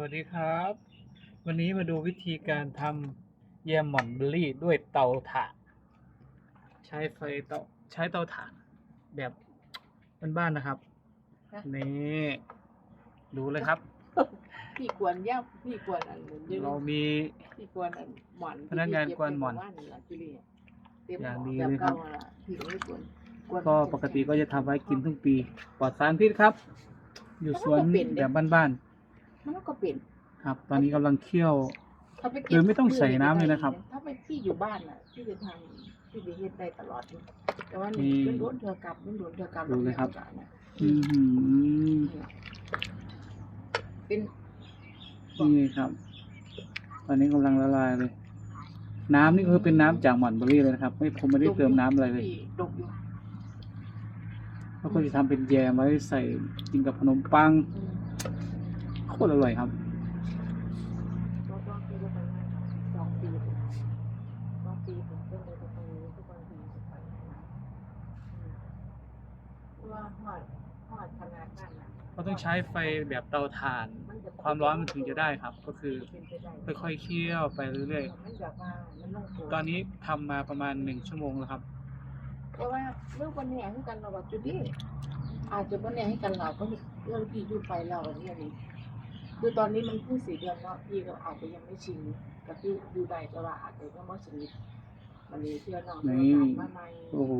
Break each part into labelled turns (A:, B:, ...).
A: วัสดีครับ วันนี้มาดูวิธีการทำแยมหม่อนเบอร์รี่ด้วยเตาถ่าน ใช้ไฟเตาใช้เตาถ่าน แบบบ้านๆนะครับ
B: ฮะ
A: นี่ดูเลยครับ
B: พี่กวนย่าพี่กวนอันนั้นเดี๋ยว
A: เรามี
B: พี่กวนอันหมอน
A: พนักงานกวนหม่อน
B: จุลีเต็ม
A: อย่างดี
B: แบบ
A: เลยครับ
B: ก่าอะพี่ก็ไม่กวนกวน
A: ก็ปกติก็จะทำไว้กินทุกปีปลอดสารพิษครับ อยู่สวนแบบบ้าน
B: มันก็เป็น
A: ๆครับ ตอนนี้กำลังเคี่ยว
B: ถ้าไปเก็บ
A: คือไม่ต้องใส่น้ำเลยนะครับ
B: ถ้าไปพี่อยู่บ้านอะพี่จะทำพี่จะเฮ็ดได้ตลอดเลยแต่ว่า
A: นี่
B: มันโดนเธอกลับมันโดนเธอกลับ
A: ดูเลยครับ
B: แล้วเนี่ย
A: อือหือ
B: เป็น
A: นี่ครับ ตอนนี้กำลังละลายเลย น้ำนี่คือเป็นน้ำจากหม่อนเบอร์รี่เลยนะครับ ไม่ผมไม่ได้เติมน้ำอะไรเลย
B: พี่ดกอยู่
A: แล้วก็จะทำเป็นแยมไว้ใส่กินกับขนมปัง
B: อืม
A: โคตรอร่อยครับ
B: รอบรอบปีก็ไปมาสองปีเลยรอบปีผมก็เลยไปตรงนี้ทุกวันปีจะไปนะอืมเพราะว่าหอดหอดขนาดนั้นน่ะ
A: ก็ต้องใช้ไฟแบบเตาถ่าน
B: นจะ
A: ความร้อนมันถึงจะได้ครับ ก็คือ
B: เป็นไปได้
A: ค่อยๆเคี่ยวไปเรื่อย
B: มันแบบว่ามันลงตัว
A: ๆ ตอนนี้ทำมาประมาณหนึ่งชั่วโมงแล้วครับ
B: เพราะว่าเมื่อวันนี้ให้กันเราแบบจุดนี้อาจจะวันนี้ให้กันเราก็เรื่องพี่อยู่ไปเราอันนี้นี่ คือตอนนี้มันเพิ่งสี่เดือนเนาะพี่ก็อาจจะยังไม่ชินกับที่อยู่ได้แต่ว่าอาจจะยังไม่ชินวันนี้เพื่อนน้อง
A: นี่
B: มาใหม่
A: โอ้โห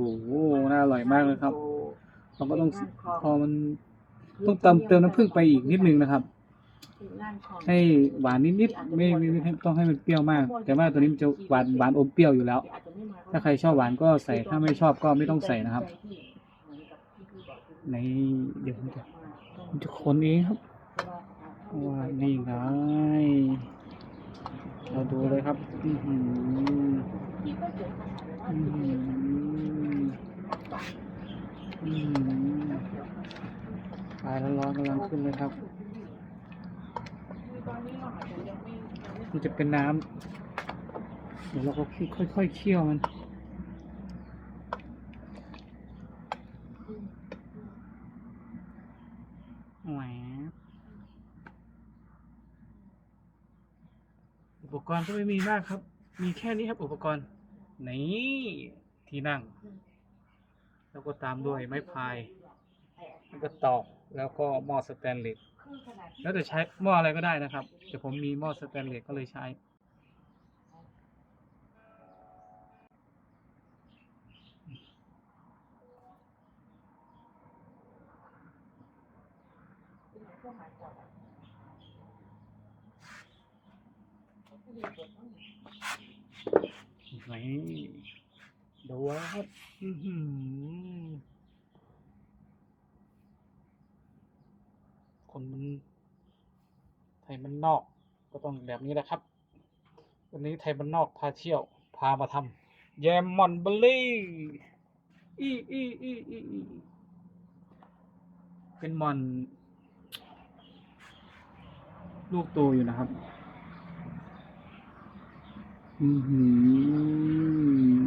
A: น่าอร่อยมากเลยครับเราก็ต้องพอมันต้องเติมเติมน้ำผึ้งไปอีกนิดนึงนะครับ ให้หวานนิดๆไม่ไม่ไม่ไม่ต้องให้มันเปรี้ยวมาก แต่ว่าตัวนี้มันจะหวานหวานอมเปรี้ยวอยู่แล้ว ถ้าใครชอบหวานก็ใส่ถ้าไม่ชอบก็ไม่ต้องใส่นะครับในเดี๋ยวผมจะผมจะคนเองครับว่า นี่ไงเราดูเลยครับอือหืออือหืออือหือปลายร้อนๆกำลังขึ้นเลยครับ มันจะเป็นน้ำ เดี๋ยวเราก็ค่อยๆเคี่ยวมัน แหวบ อุปกรณ์ก็ไม่มีมากครับ มีแค่นี้ครับอุปกรณ์นี่ที่นั่ง แล้วก็ตามด้วยไม้พาย แล้วก็ตอกแล้วก็หม้อสแตนเลสแล้วแต่ใช้หม้ออะไรก็ได้นะครับแต่ผมมีหม้อสแตนเลสก็เลยใช้ ไหนดูว้ครับคนมันไทยมันนอก ก็ต้องแบบนี้แหละครับ วันนี้ไทยมันนอกพาเที่ยว พามาทำแยมมอนเบอร์รี่อีอีอีอีอีเป็นมอน ลูกโตอยู่นะครับ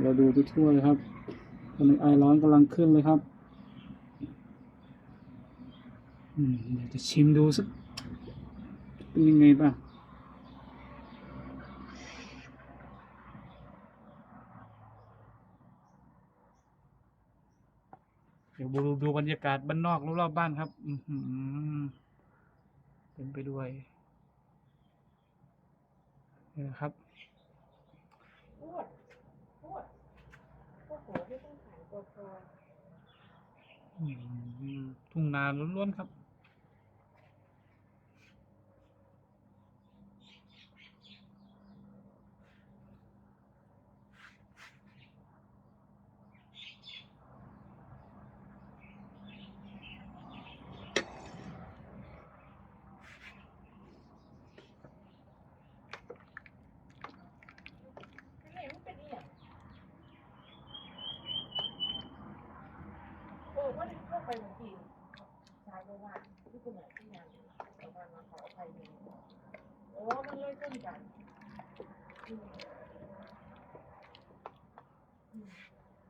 A: เราดูไปทั่วเลยครับตอนนี้ไอร้อนกำลังขึ้นเลยครับอืมเดี๋ยวจะชิมดูสักเป็นยังไงบ้างเดี๋ยวดูดูบรรยากาศบ้านนอกรอบๆบ้านครับอือหือเป็นไปด้วยนี่นะครับ ทุ่งนาล้วนๆครับ
B: ว่าเข้าไปบางทีชายก็ว่าที่คุณหมายที่งานประมาณมาขออภัยหนึ่งโอ้มันเลยต้นกัน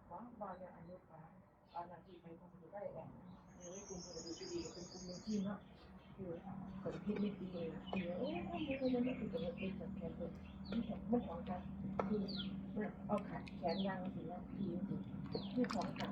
B: ว่าบางอย่างอายุฟ้าบางอย่างที่ไปทำอยู่ได้แหละในเรื่องกลุ่มคนดูดีเป็นกลุ่มมือที่มากอยู่คนพิษนิดดีเลยนะโอ้ยไม่เคยไม่เคยจะมาเป็นแบบแคนเลยนี่แบบไม่ของกันคือเอาขาแขนยางสีน้ำพีคือของกัน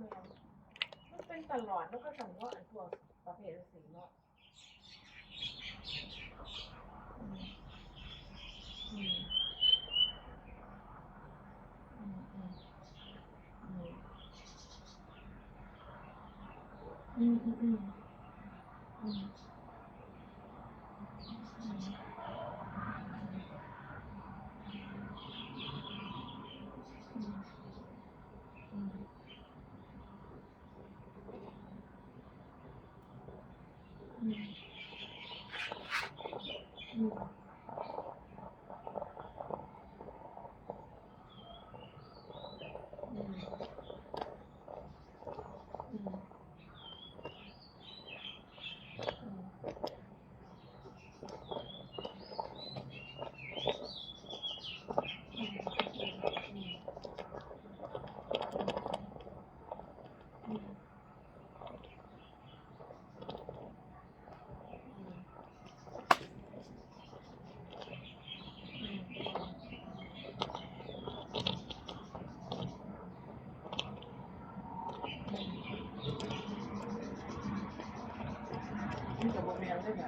B: แมวมันเป็นตลอดแล้วก็สังเกตไอ้ตัวประเภทสีเนาะอืมอืมอืมอืม Mm-hmm. ที่จะบอกแมวได้ไง